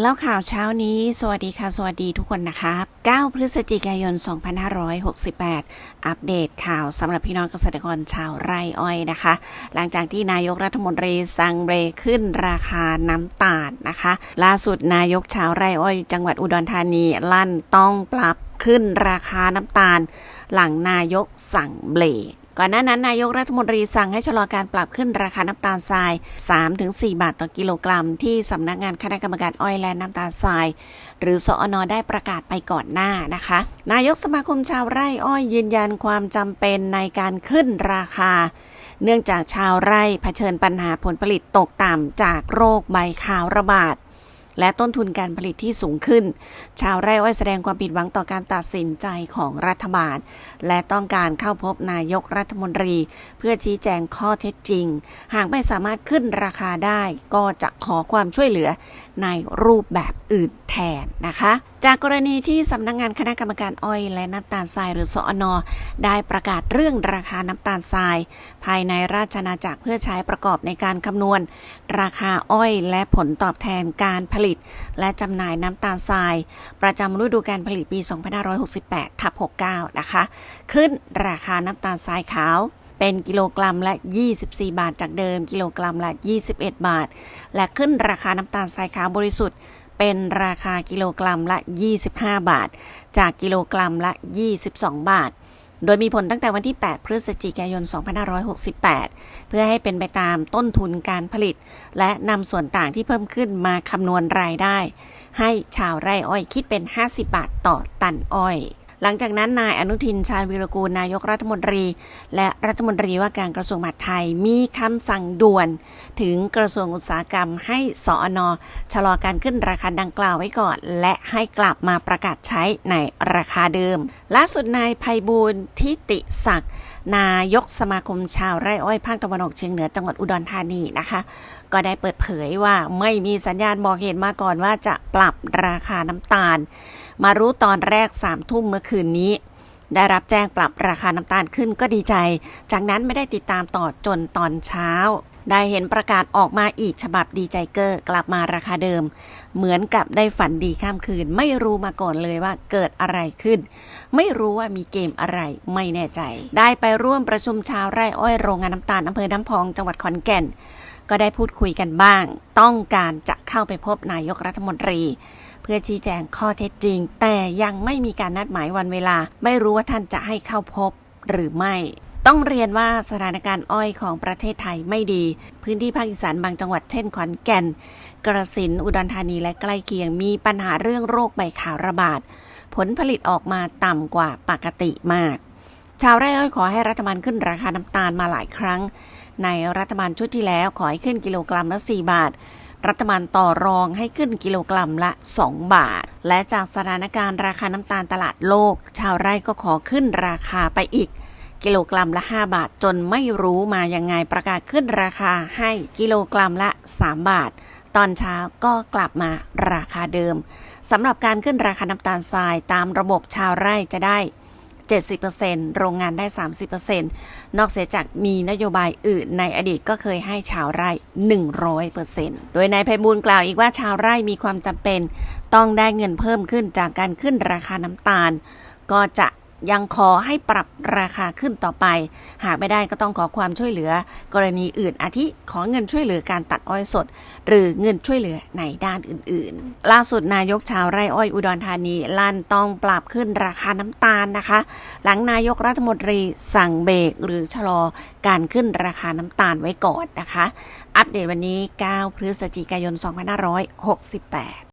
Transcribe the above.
แล้วข่าวเช้านี้ สวัสดีค่ะ สวัสดีทุกคนนะคะ 9 พฤศจิกายน 2568 อัปเดตข่าวสำหรับพี่น้องเกษตรกรชาวไร่อ้อยนะคะ หลังจากที่นายกรัฐมนตรีสั่งเบรขึ้นราคาน้ำตาลนะคะ ล่าสุดนายกชาวไร่อ้อย จังหวัดอุดรธานีลั่นต้องปรับขึ้นราคาน้ำตาล หลังนายกสั่งเบรก ก่อนหน้านั้นนายกรัฐมนตรีสั่งให้ชะลอการปรับขึ้นราคาน้ำตาลทราย 3-4 บาทต่อกิโลกรัม ที่สำนักงานคณะกรรมการอ้อยและน้ำตาลทราย หรือสอนอได้ประกาศไปก่อนหน้านะคะ นายกสมาคมชาวไร่อ้อยยืนยันความจำเป็นในการขึ้นราคาเนื่องจากชาวไร่เผชิญปัญหาผลผลิตตกต่ำจากโรคใบขาวระบาด และต้นทุนการผลิตที่สูงขึ้น ชาวไร่อ้อยแสดงความผิดหวังต่อการตัดสินใจของรัฐบาล และต้องการเข้าพบนายกรัฐมนตรี เพื่อชี้แจงข้อเท็จจริง หากไม่สามารถขึ้นราคาได้ ก็จะขอความช่วยเหลือในรูปแบบอื่นแทนนะคะจากกรณีที่สำนักงงานคณะกรรมการอ้อยและน้ำตาลทรายหรือสอนอได้ประกาศเรื่องราคาน้ำตาลทราย ภายในราชอาณาจักรเพื่อใช้ประกอบในการคำนวณ ราคาอ้อยและผลตอบแทนการผลิต และจำหน่ายน้ำตาลทราย ประจำฤดูการผลิตปี 2568ทับ69 นะคะ ขึ้นราคาน้ำตาลทรายขาวเป็นกิโลกรัมละ 24 บาทจากเดิม กิโลกรัมละ 21 บาท และขึ้นราคาน้ำตาลทรายขาวบริสุทธิ์ เป็นราคากิโลกรัมละ 25 บาท จากกิโลกรัมละ 22 บาท โดยมีผลตั้งแต่วันที่ 8 พฤศจิกายน 2568 เพื่อให้เป็นไปตามต้นทุนการผลิต และนำส่วนต่างที่เพิ่มขึ้นมาคำนวณรายได้ ให้ชาวไร่อ้อยคิดเป็น 50 บาทต่อตันอ้อย หลังจากนั้นนายอนุทินชาญวิรกูลนายกรัฐมนตรี และรัฐมนตรีว่าการกระทรวงมหาดไทยมีคำสั่งด่วน ถึงกระทรวงอุตสาหกรรมให้สอนอชะลอการขึ้นราคาดังกล่าวไว้ก่อน และให้กลับมาประกาศใช้ในราคาเดิมล่าสุดนายภัยบูลทิติศักดิ์ นายกสมาคมชาวไร่อ้อยภาคตะวันออกเฉียงเหนือจังหวัดอุดรธานีนะคะ ก็ได้เปิดเผยว่าไม่มีสัญญาณบอกเหตุมาก่อนว่าจะปรับราคาน้ำตาล มารู้ตอนแรกสามทุ่มเมื่อคืนนี้ ได้รับแจ้งปรับราคาน้ำตาลขึ้นก็ดีใจ จากนั้นไม่ได้ติดตามต่อจนตอนเช้า ได้เห็นประกาศออกมาอีกฉบับดีใจเกอร์กลับมาราคาเดิม เหมือนกับได้ฝันดีข้ามคืน ไม่รู้มาก่อนเลยว่าเกิดอะไรขึ้น ไม่รู้ว่ามีเกมอะไรไม่แน่ใจ ได้ไปร่วมประชุมชาวไร่อ้อยโรงงานน้ำตาลอำเภอน้ำพองจังหวัดขอนแก่น ก็ได้พูดคุยกันบ้าง ต้องการจะเข้าไปพบนายกรัฐมนตรีเพื่อชี้แจงข้อเท็จจริง แต่ยังไม่มีการนัดหมายวันเวลา ไม่รู้ว่าท่านจะให้เข้าพบหรือไม่ ต้องเรียนว่าสถานการณ์อ้อยของประเทศไทยไม่ดี พื้นที่ภาคอีสานบางจังหวัดเช่นขอนแก่น กระสินอุดรธานีและใกล้เคียงมีปัญหาเรื่องโรคใบขาวระบาด ผลผลิตออกมาต่ำกว่าปกติมาก ชาวไร่อ้อยขอให้รัฐบาลขึ้นราคาน้ำตาลมาหลายครั้ง ในรัฐบาลชุดที่แล้วขอให้ขึ้นกิโลกรัมละ 4 บาท รัฐบาลต่อรองให้ขึ้นกิโลกรัมละ 2 บาท และจากสถานการณ์ราคาน้ำตาลตลาดโลก ชาวไร่ก็ขอขึ้นราคาไปอีก กิโลกรัมละ 5 บาท จนไม่รู้มายังไงประกาศขึ้นราคาให้กิโลกรัมละ 3 บาท ตอนเช้าก็กลับมาราคาเดิมสำหรับการขึ้นราคาน้ำตาลทรายตามระบบชาวไร่จะได้ 70%โรงงานได้ 30%นอกเสียจากมีนโยบายอื่นในอดีตก็เคยให้ชาวไร่ 100%โดยนายไพบูลกล่าวอีกว่าชาวไร่มีความจำเป็น ต้องได้เงินเพิ่มขึ้นจากการขึ้นราคาน้ำตาล ก็จะ ยังขอให้ปรับราคาขึ้นต่อไป หากไม่ได้ก็ต้องขอความช่วยเหลือ กรณีอื่นอาทิขอเงินช่วยเหลือการตัดอ้อยสด หรือเงินช่วยเหลือในด้านอื่นๆ ล่าสุดนายกชาวไร่อ้อยอุดรธานีลั่นต้องปรับขึ้นราคาน้ำตาลนะคะ หลังนายกรัฐมนตรีสั่งเบรกหรือชะลอการขึ้นราคาน้ำตาลไว้ก่อนนะคะ อัปเดตวันนี้ 9 พฤศจิกายน 2568